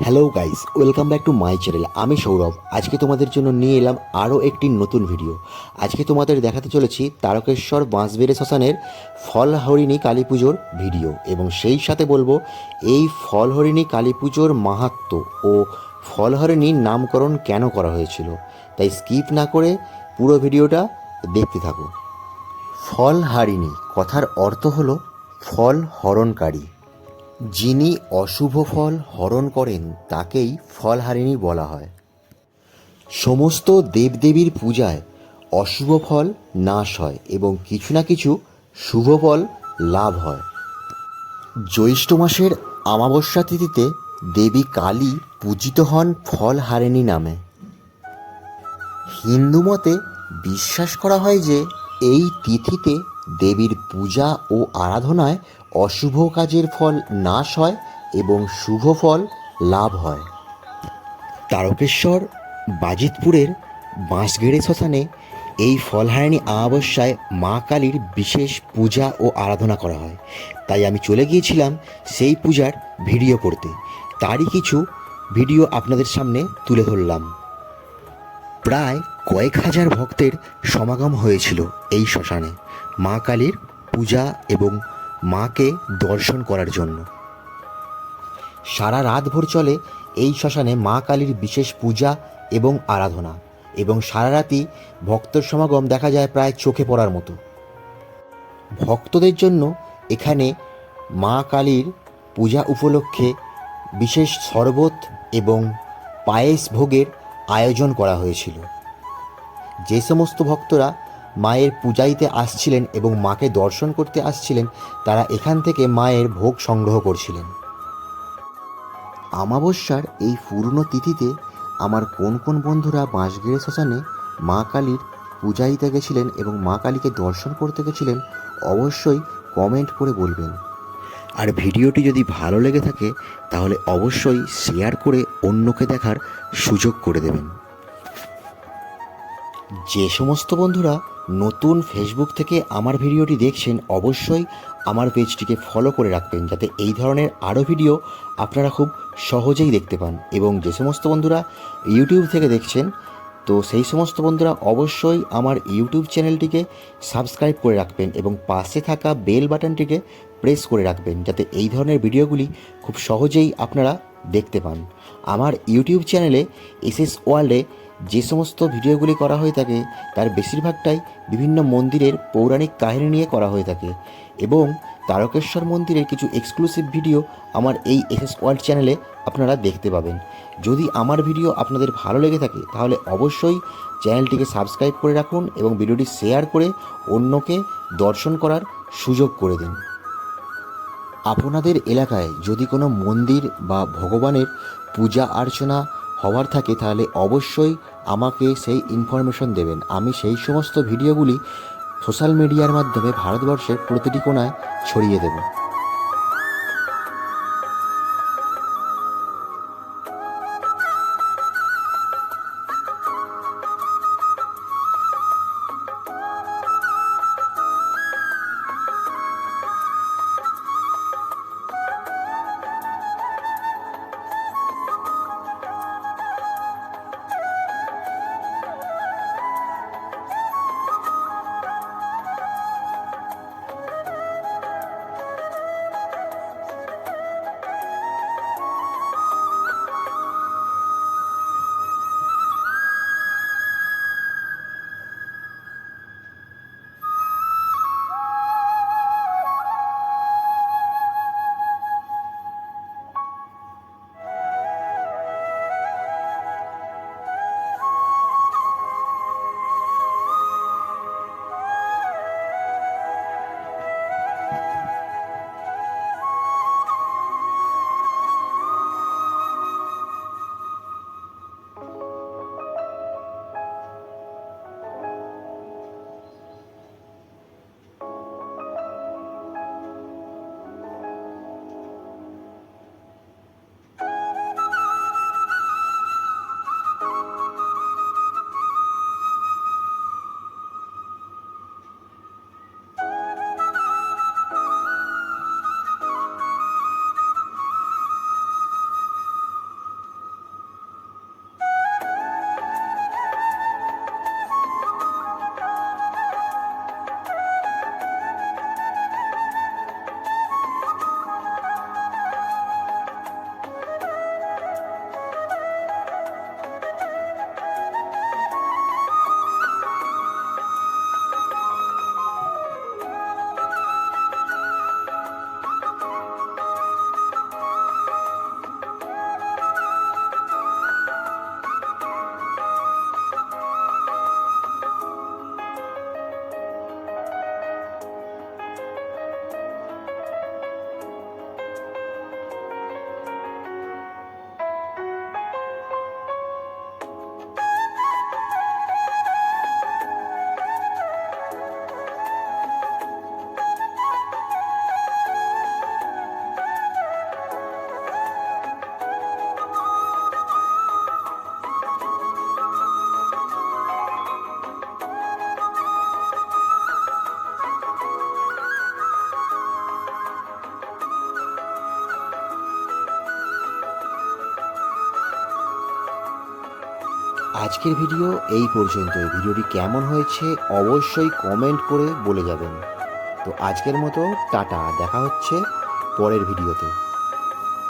Hello guys welcome back to my channel আমি সৌরভ। আজকে তোমাদের জন্য নিয়ে এলাম আরও একটি নতুন ভিডিও আজকে তোমাদের দেখাতে চলেছি তারকেশ্বর বাঁশবেড়ে শ্মশানের ফলহরিণী কালী পুজোর ভিডিও এবং সেই সাথে বলব, এই ফলহরিণী কালী পুজোর মাহাত্ম ও ফলহরিণীর নামকরণ কেন করা হয়েছিল। তাই স্কিপ না করে পুরো ভিডিওটা দেখতে থাকো। ফলহারিণী কথার অর্থ হলো ফল হরণকারী। যিনি অশুভ ফল হরণ করেন, তাকেই ফলহারিণী বলা হয়। সমস্ত দেবদেবীর পূজায় অশুভ ফল নাশ হয় এবং কিছু না কিছু শুভ ফল লাভ হয়। জ্যৈষ্ঠ মাসের অমাবস্যা তিথিতে দেবী কালী পূজিত হন ফলহারিণী নামে। হিন্দু মতে বিশ্বাস করা হয় যে, এই তিথিতে দেবীর পূজা ও আরাধনায় অশুভ কাজের ফল নাশ হয় এবং শুভ ফল লাভ হয়। তারকেশ্বর, বাজিতপুরের বাঁশগেড়ে শ্মশানে এই ফলহারিণী অমাবস্যায় মা কালীর বিশেষ পূজা ও আরাধনা করা হয়। তাই আমি চলে গিয়েছিলাম সেই পূজার ভিডিও করতে। তারই কিছু ভিডিও আপনাদের সামনে তুলে ধরলাম। প্রায় কয়েক হাজার ভক্তের সমাগম হয়েছিল এই শ্মশানে। মা কালীর পূজা এবং মাকে দর্শন করার জন্য। সারা রাতভর চলে এই শ্মশানে মা কালীর বিশেষ পূজা এবং আরাধনা এবং সারা রাতই ভক্তর সমাগম দেখা যায় প্রায় চোখে পড়ার মতো। ভক্তদের জন্য এখানে মা কালীর পূজা উপলক্ষে বিশেষ শরবত এবং পায়েস ভোগের আয়োজন করা হয়েছিল। যে সমস্ত ভক্তরা মায়ের পূজাইতে আসছিলেন এবং মাকে দর্শন করতে আসছিলেন, তারা এখান থেকে মায়ের ভোগ সংগ্রহ করছিলেন। আমাবস্যার এই পূর্ণ তিথিতে আমার কোন কোন বন্ধুরা বাঁশগেড়ে শ্মশানে মা কালীর পূজাইতে গেছিলেন এবং মা কালীকে দর্শন করতে গেছিলেন, অবশ্যই কমেন্ট করে বলবেন। আর ভিডিওটি যদি ভালো লেগে থাকে, তাহলে অবশ্যই শেয়ার করে অন্যকে দেখার সুযোগ করে দেবেন। যে সমস্ত বন্ধুরা নতুন ফেসবুক থেকে আমার ভিডিওটি দেখছেন, অবশ্যই আমার পেজটিকে ফলো করে রাখবেন, যাতে এই ধরনের আরও ভিডিও আপনারা খুব সহজেই দেখতে পান। এবং যে সমস্ত বন্ধুরা ইউটিউব থেকে দেখছেন, তো সেই সমস্ত বন্ধুরা অবশ্যই আমার ইউটিউব চ্যানেলটিকে সাবস্ক্রাইব করে রাখবেন এবং পাশে থাকা বেল বাটনটিকে প্রেস করে রাখবেন, যাতে এই ধরনের ভিডিওগুলি খুব সহজেই আপনারা দেখতে পান। আমার ইউটিউব চ্যানেলে এসএস ওয়ার্ল্ডে যে সমস্ত ভিডিওগুলি করা হয়ে থাকে, তার বেশিরভাগটাই বিভিন্ন মন্দিরের পৌরাণিক কাহিনী নিয়ে করা হয়ে থাকে এবং তারকেশ্বর মন্দিরের কিছু এক্সক্লুসিভ ভিডিও আমার এই এসএস ওয়ার্ল্ড চ্যানেলে আপনারা দেখতে পাবেন। যদি আমার ভিডিও আপনাদের ভালো লেগে থাকে, তাহলে অবশ্যই চ্যানেলটিকে সাবস্ক্রাইব করে রাখুন এবং ভিডিওটি শেয়ার করে অন্যকে দর্শন করার সুযোগ করে দিন। আপনাদের এলাকায় যদি কোনো মন্দির বা ভগবানের পূজা অর্চনা হওয়ার থাকে তাহলে অবশ্যই আমাকে সেই ইনফরমেশন দেবেন। আমি সেই সমস্ত ভিডিওগুলি সোশ্যাল মিডিয়ার মাধ্যমে ভারতবর্ষের প্রতিটি কোণায় ছড়িয়ে দেব। আজকের ভিডিও এই পর্যন্ত ভিডিওটি কেমন হয়েছে অবশ্যই কমেন্ট করে বলে যাবেন। তো আজকের মতো, টাটা। দেখা হচ্ছে পরের ভিডিওতে।